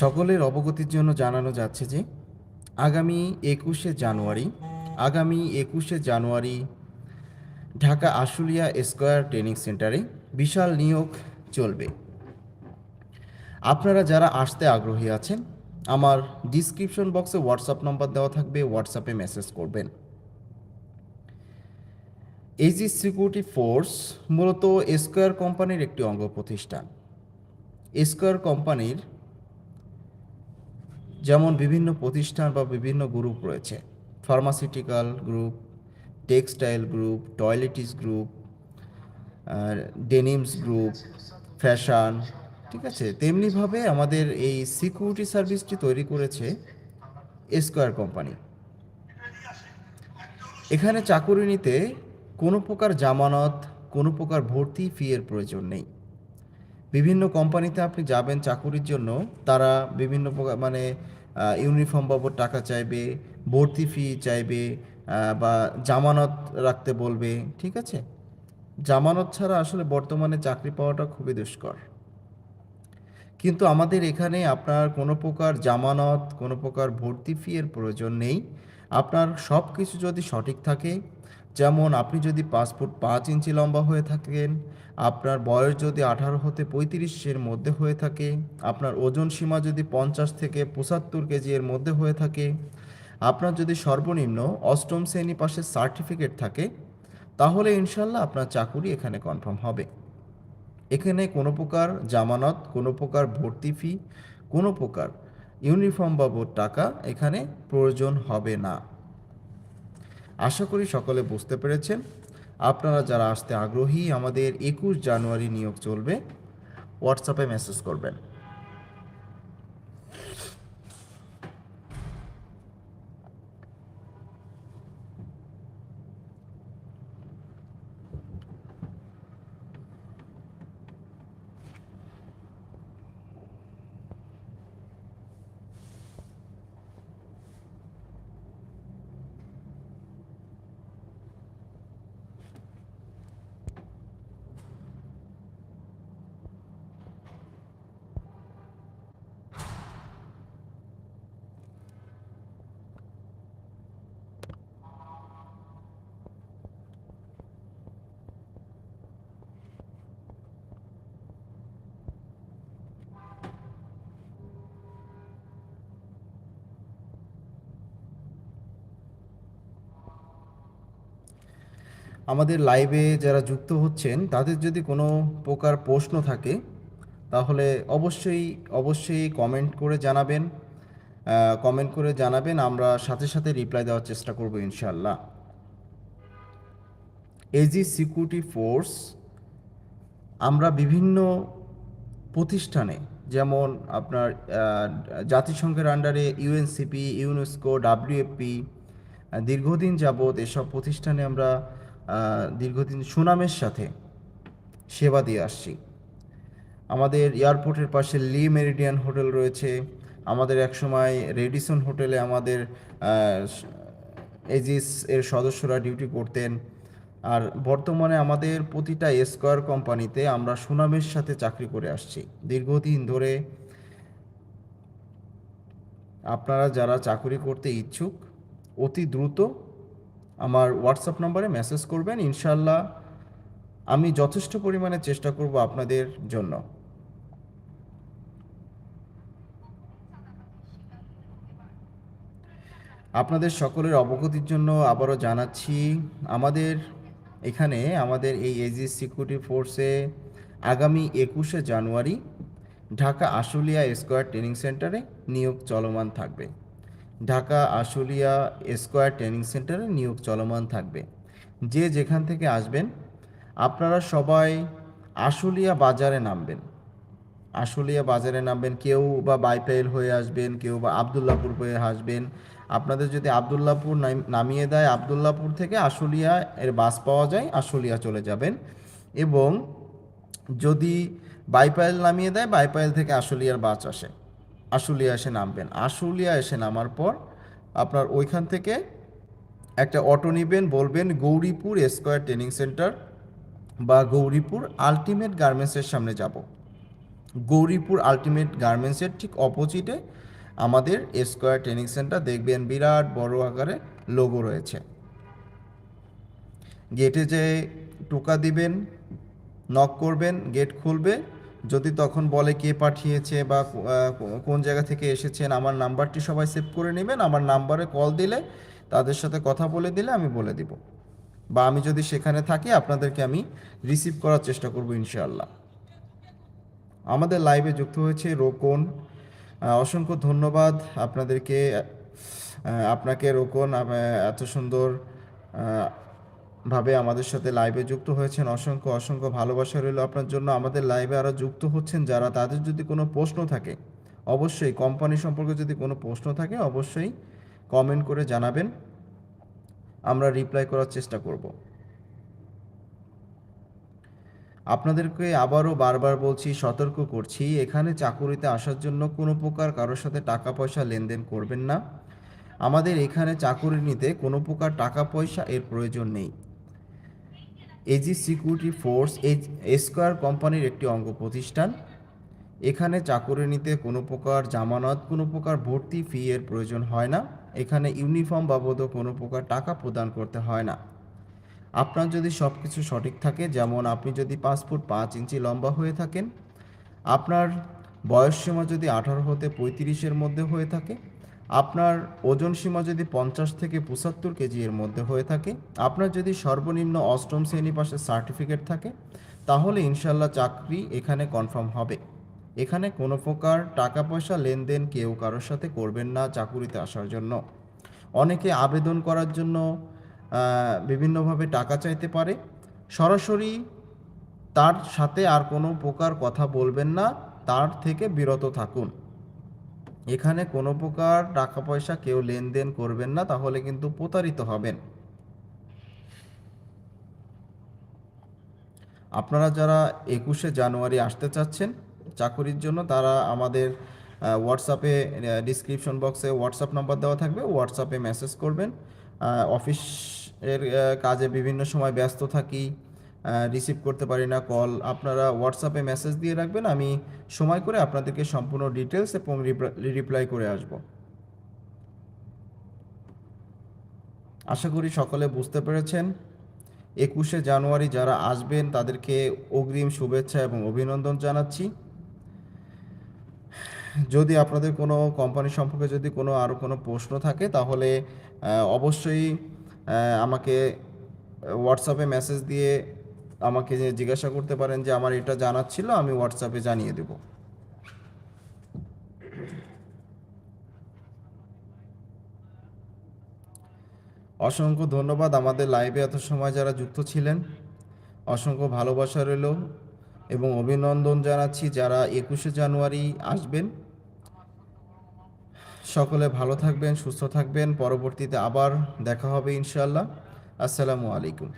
সকলের অবগতির জন্য জানানো যাচ্ছে যে, আগামী একুশে জানুয়ারি, আগামী একুশে জানুয়ারি ঢাকা আশুলিয়া স্কোয়ার ট্রেনিং সেন্টারে বিশাল নিয়োগ চলবে। আপনারা যারা আসতে আগ্রহী আছেন, আমার ডিসক্রিপশন বক্সে হোয়াটসঅ্যাপ নম্বর দেওয়া থাকবে হোয়াটসঅ্যাপে মেসেজ করবেন। এইজি সিকিউরিটি ফোর্স মূলত স্কোয়ার কোম্পানির একটি অঙ্গ প্রতিষ্ঠান স্কোয়ার কোম্পানির যেমন বিভিন্ন প্রতিষ্ঠান বা বিভিন্ন গ্রুপ রয়েছে। Pharmaceutical group textile group toiletries group denims group fashion ঠিক আছে? তেমনিভাবে আমাদের এই সিকিউরিটি সার্ভিসটি তৈরি করেছে স্কোয়ার কোম্পানি এখানে চাকুরি নিতে কোনো প্রকার জামানত, কোনো প্রকার ভর্তি ফি এর প্রয়োজন নেই। বিভিন্ন কোম্পানিতে আপনি যাবেন চাকুরির জন্য, তারা বিভিন্ন প্রকার মানে ইউনিফর্ম বাবদ টাকা চাইবে, ভর্তি ফি চাইবে বা জামানত রাখতে বলবে, ঠিক আছে? জামানত ছাড়া আসলে বর্তমানে চাকরি পাওয়াটা খুবই দুষ্কর। কিন্তু আমাদের এখানে আপনার কোনো প্রকার জামানত, কোনো প্রকার ভর্তি ফি এর প্রয়োজন নেই। আপনার সব কিছু যদি সঠিক থাকে যেমন আপনি যদি ফুট পাঁচ ইঞ্চি লম্বা হয়ে থাকেন, আপনার বয়স যদি আঠারো হতে পঁয়ত্রিশের মধ্যে হয়ে থাকে, আপনার ওজন সীমা যদি পঞ্চাশ থেকে পঁচাত্তর কেজি এর মধ্যে হয়ে থাকে, আপনার যদি সর্বনিম্ন অষ্টম শ্রেণি পাশের সার্টিফিকেট থাকে, তাহলে ইনশাল্লাহ আপনার চাকুরি এখানে কনফার্ম হবে। এখানে কোনো প্রকার জামানত, কোনো প্রকার ভর্তি ফি, কোনো প্রকার ইউনিফর্ম বাবদ টাকা এখানে প্রয়োজন হবে না। আশা করি সকলে বুঝতে পেরেছেন। আপনারা যারা আসতে আগ্রহী, আমাদের একুশ জানুয়ারি নিয়োগ চলবে। হোয়াটসঅ্যাপে মেসেজ করবেন। আমাদের লাইভে যারা যুক্ত হচ্ছেন, তাদের যদি কোনো প্রকার প্রশ্ন থাকে, তাহলে অবশ্যই অবশ্যই কমেন্ট করে জানাবেন। কমেন্ট করে জানাবেন, আমরা সাথে সাথে রিপ্লাই দেওয়ার চেষ্টা করব ইনশাল্লাহ এজি সিকিউরিটি ফোর্স আমরা বিভিন্ন প্রতিষ্ঠানে, যেমন আপনার জাতিসংঘের আন্ডারে ইউএনসিপি ইউনেস্কো ডাব্লিউএফপি দীর্ঘদিন যাবৎ এসব প্রতিষ্ঠানে আমরা দীর্ঘদিন সুনামের সাথে সেবা দিয়ে আসছি। আমাদের এয়ারপোর্টের পাশে লি মেরিডিয়ান হোটেল রয়েছে। আমাদের একসময় রেডিসন হোটেলে আমাদের এজিস এর সদস্যরা ডিউটি করতেন। আর বর্তমানে আমাদের প্রতিটা স্কোয়ার কোম্পানিতে আমরা সুনামের সাথে চাকরি করে আসছি। দীর্ঘদিন ধরে আপনারা যারা চাকরি করতে ইচ্ছুক, অতি দ্রুত আমার হোয়াটসঅ্যাপ নম্বরে মেসেজ করবেন। ইনশাল্লাহ আমি যথেষ্ট পরিমাণে চেষ্টা করব আপনাদের জন্য। আপনাদের সকলের অবগতির জন্য আবারও জানাচ্ছি, আমাদের এখানে, আমাদের এই এজি সিকিউরিটি ফোর্সে আগামী একুশে জানুয়ারি ঢাকা আশুলিয়া স্কোয়ার ট্রেনিং সেন্টারে নিয়োগ চলমান থাকবে। ঢাকা আশুলিয়া স্কোয়ার ট্রেনিং সেন্টারে নিয়োগ চলমান থাকবে। যে যেখান থেকে আসবেন, আপনারা সবাই আশুলিয়া বাজারে নামবেন। আশুলিয়া বাজারে নামবেন, কেউ বা বাইপাইল হয়ে আসবেন, কেউ বা আবদুল্লাপুর হয়ে আসবেন। আপনাদের যদি আবদুল্লাপুর নামিয়ে দেয়, আবদুল্লাপুর থেকে আশুলিয়া এর বাস পাওয়া যায়, আশুলিয়া চলে যাবেন। এবং যদি বাইপাইল নামিয়ে দেয়, বাইপাইল থেকে আশুলিয়ার বাস আসে। আশুলিয়া এসে নামবেন। আশুলিয়া এসে নামার পর আপনার ওইখান থেকে একটা অটো নেবেন, বলবেন গৌরীপুর স্কোয়ার ট্রেনিং সেন্টার বা গৌরীপুর আলটিমেট গার্মেন্টসের সামনে যাব। গৌরীপুর আলটিমেট গার্মেন্টসের ঠিক অপোজিটে আমাদের স্কোয়ার ট্রেনিং সেন্টার দেখবেন বিরাট বড় আকারে লোগো রয়েছে। গেটে যে টোকা দিবেন, নক করবেন, গেট খুলবে যদি তখন বলে কে পাঠিয়েছে বা কোন জায়গা থেকে এসেছেন, আমার নাম্বারটি সবাই সেভ করে নেবেন, আমার নাম্বারে কল দিলে তাদের সাথে কথা বলে দিলে আমি বলে দিব। বা আমি যদি সেখানে থাকি, আপনাদেরকে আমি রিসিভ করার চেষ্টা করব ইনশাআল্লাহ। আমাদের লাইভে যুক্ত হয়েছে রোকন। অসংখ্য ধন্যবাদ আপনাদেরকে। আপনাকে রোকন এত সুন্দর ভাবে আমাদের সাথে লাইভে যুক্ত হয়েছেন। অসংখ্য অসংখ্য ভালোবাসা রইল আপনার জন্য। আমাদের লাইভে আরও যুক্ত হচ্ছেন যারা। তাদের যদি কোনো প্রশ্ন থাকে, অবশ্যই কোম্পানি সম্পর্কে যদি কোনো প্রশ্ন থাকে, অবশ্যই কমেন্ট করে জানাবেন। আমরা রিপ্লাই করার চেষ্টা করব। আপনাদেরকে আবারও বারবার বলছি, সতর্ক করছি, এখানে চাকুরিতে আসার জন্য কোনো প্রকার কারোর সাথে টাকা পয়সা লেনদেন করবেন না। আমাদের এখানে চাকুরি নিতে কোনো প্রকার টাকা পয়সা এর প্রয়োজন নেই। AG security force AG square কোম্পানির একটি অঙ্গ প্রতিষ্ঠান। এখানে চাকুরি নিতে কোনো প্রকার জামানত, কোনো প্রকার ভর্তি ফি এর প্রয়োজন হয় না। এখানে ইউনিফর্ম বাবদও কোনো প্রকার টাকা প্রদান করতে হয় না। আপনার যদি সব কিছু সঠিক থাকে, যেমন আপনি যদি পাঁচ ফুট পাঁচ ইঞ্চি লম্বা হয়ে থাকেন, আপনার বয়স সীমা যদি আঠারো হতে পঁয়ত্রিশের মধ্যে হয়ে থাকে আপনার ওজন সীমা যদি পঞ্চাশ থেকে পঁচাত্তর কেজি এর মধ্যে হয়ে থাকে, আপনার যদি সর্বনিম্ন অষ্টম শ্রেণি পাশে সার্টিফিকেট থাকে, তাহলে ইনশাল্লাহ চাকরি এখানে কনফার্ম হবে। এখানে কোনো প্রকার টাকা পয়সা লেনদেন কেউ কারোর সাথে করবেন না চাকুরিতে আসার জন্য। অনেকে আবেদন করার জন্য বিভিন্নভাবে টাকা চাইতে পারে। সরাসরি তার সাথে আর কোনো প্রকার কথা বলবেন না, তার থেকে বিরত থাকুন। এখানে কোনো প্রকার টাকা পয়সা কেউ লেনদেন করবেন না, তাহলে কিন্তু প্রতারিত হবেন। আপনারা যারা একুশে জানুয়ারি আসতে চাচ্ছেন, চাকরির জন্য তারা আমাদের হোয়াটসঅ্যাপে ডিসক্রিপশন বক্সে হোয়াটসঅ্যাপ নাম্বার দেওয়া থাকবে। হোয়াটসঅ্যাপে মেসেজ করবেন। অফিসের কাজে বিভিন্ন সময় ব্যস্ত থাকি। রিসিভ করতে পারি না কল আপনারা হোয়াটসঅ্যাপে মেসেজ দিয়ে রাখবেন, আমি সময় করে আপনাদেরকে সম্পূর্ণ ডিটেলস এবং রিপ্লাই করে আসব। আশা করি সকলে বুঝতে পেরেছেন। একুশে জানুয়ারি যারা আসবেন, তাদেরকে অগ্রিম শুভেচ্ছা এবং অভিনন্দন জানাচ্ছি। যদি আপনাদের কোনো কোম্পানি সম্পর্কে যদি কোনো আরও কোনো প্রশ্ন থাকে, তাহলে অবশ্যই আমাকে হোয়াটসঅ্যাপে মেসেজ দিয়ে আমাকে জিজ্ঞাসা করতে পারেন যে আমার এটা জানার ছিল, আমি হোয়াটসঅ্যাপে জানিয়ে দেব। অসংখ্য ধন্যবাদ আমাদের লাইভে এত সময় যারা যুক্ত ছিলেন। অসংখ্য ভালোবাসা রইল এবং অভিনন্দন জানাচ্ছি যারা একুশে জানুয়ারি আসবেন। সকলে ভালো থাকবেন, সুস্থ থাকবেন। পরবর্তীতে আবার দেখা হবে ইনশাল্লাহ আসসালামু আলাইকুম।